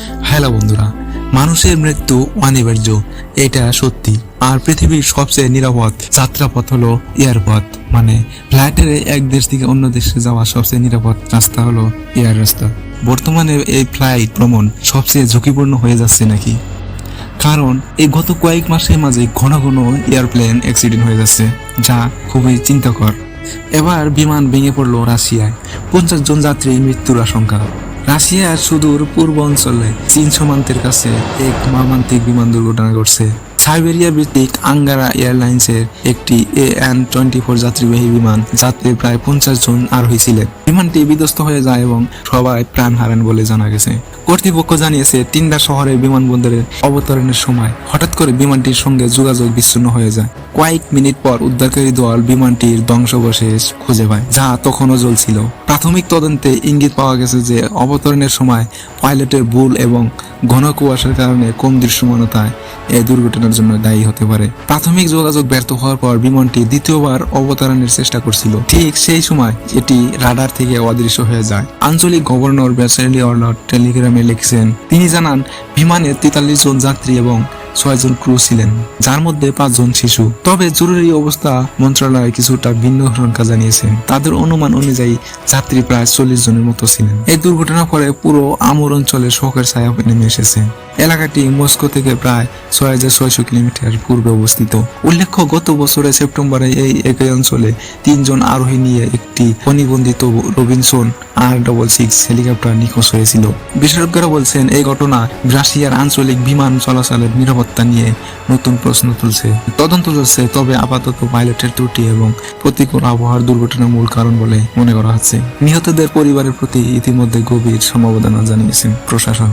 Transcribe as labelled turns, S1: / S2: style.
S1: Hello বন্ধুরা, মানুষের মৃত্যু অনিবার্য, এটা সত্যি। আর পৃথিবীর সবচেয়ে নিরাপদ যাত্রাপথ হলো এয়ারপথ। মানে ফ্লাইটের এক দেশ থেকে অন্য দেশে যাওয়া সবচেয়ে নিরাপদ রাস্তা হলো এয়ার রাস্তা। বর্তমানে এই ফ্লাইট ভ্রমণ সবচেয়ে ঝুঁকিপূর্ণ হয়ে যাচ্ছে নাকি? কারণ এই গত কয়েক মাসের মাঝে ঘন ঘন এয়ারপ্লেন অ্যাক্সিডেন্ট হয়ে যাচ্ছে, যা খুবই চিন্তাকর। এবার বিমান ভেঙে পড়ল রাশিয়ায়। পঞ্চাশ জন যাত্রী মৃত্যুর আশঙ্কা। রাশিয়ার সুদূর পূর্ব অঞ্চলে চীন সীমান্তের কাছে এক মর্মান্তিক বিমান দুর্ঘটনা ঘটছে। সাইবেরিয়া ভিত্তিক আঙ্গারা এয়ারলাইন্সের একটি এ এন টোয়েন্টি ফোর যাত্রীবাহী বিমান যাত্রী প্রায় পঞ্চাশ জন আরোহী ছিলেন। বিমানটি বিধ্বস্ত হয়ে যায় এবং সবাই প্রাণ হারান বলে জানা গেছে। কর্তৃপক্ষ জানিয়েছে, তিনটা শহরের বিমানবন্দরের অবতরণের সময় হঠাৎ করে বিমানটির সঙ্গে যোগাযোগ বিচ্ছিন্ন হয়ে যায়। কয়েক মিনিট পর উদ্ধারকারী দল বিমানটির ধ্বংসাবশেষ খুঁজে পায়, যা তখনও জ্বলছিল। প্রাথমিক তদন্তে ইঙ্গিত পাওয়া গেছে যে, অবতরণের সময় পাইলটের ভুল এবং ঘন কুয়াশার কারণে কম দৃশ্যমানতায় এই দুর্ঘটনার জন্য দায়ী হতে পারে। প্রাথমিক যোগাযোগ ব্যর্থ হওয়ার পর বিমানটি দ্বিতীয়বার অবতরণের চেষ্টা করছিল। ঠিক সেই সময় এটি রাডার থেকে অদৃশ্য হয়ে যায়। আঞ্চলিক গভর্নর ব্যাসেলি অর্লট টেলিগ্রামে লিখছেন, তিনি জানান, বিমানে তেতাল্লিশ জন যাত্রী এবং ছয়জন ক্রু ছিলেন, যার মধ্যে পাঁচজন শিশু। তবে জরুরি অবস্থা মন্ত্রণালয় কিছুটা ভিন্ন সংখ্যা জানিয়েছেন। তাদের অনুমান অনুযায়ী যাত্রী প্রায় চল্লিশ জনের মতো ছিলেন। এই দুর্ঘটনার পরে পুরো আমর অঞ্চলে শোকের ছায়া নেমে এসেছে। এলাকাটি মস্কো থেকে প্রায় ছয় হাজার ছয়শো কিলোমিটার পূর্বে অবস্থিত। উল্লেখ্য, গত বছরের সেপ্টেম্বরে এই একই অঞ্চলে তিনজন আরোহী নিয়ে একটি অনিবন্ধিত Robinson R double six helicopter নিখোঁজ হয়েছিল। বিশেষজ্ঞরা বলছেন, এই ঘটনা রাশিয়ার আঞ্চলিক বিমান চলাচলের নিরাপত্তা নিয়ে নতুন প্রশ্ন তুলছে। তদন্ত চলছে, তবে আপাতত পাইলটের ত্রুটি এবং প্রতিকূল আবহাওয়ার দুর্ঘটনার মূল কারণ বলে মনে করা হচ্ছে। নিহতদের পরিবারের প্রতি ইতিমধ্যে গভীর সমবেদনা জানিয়েছেন প্রশাসন।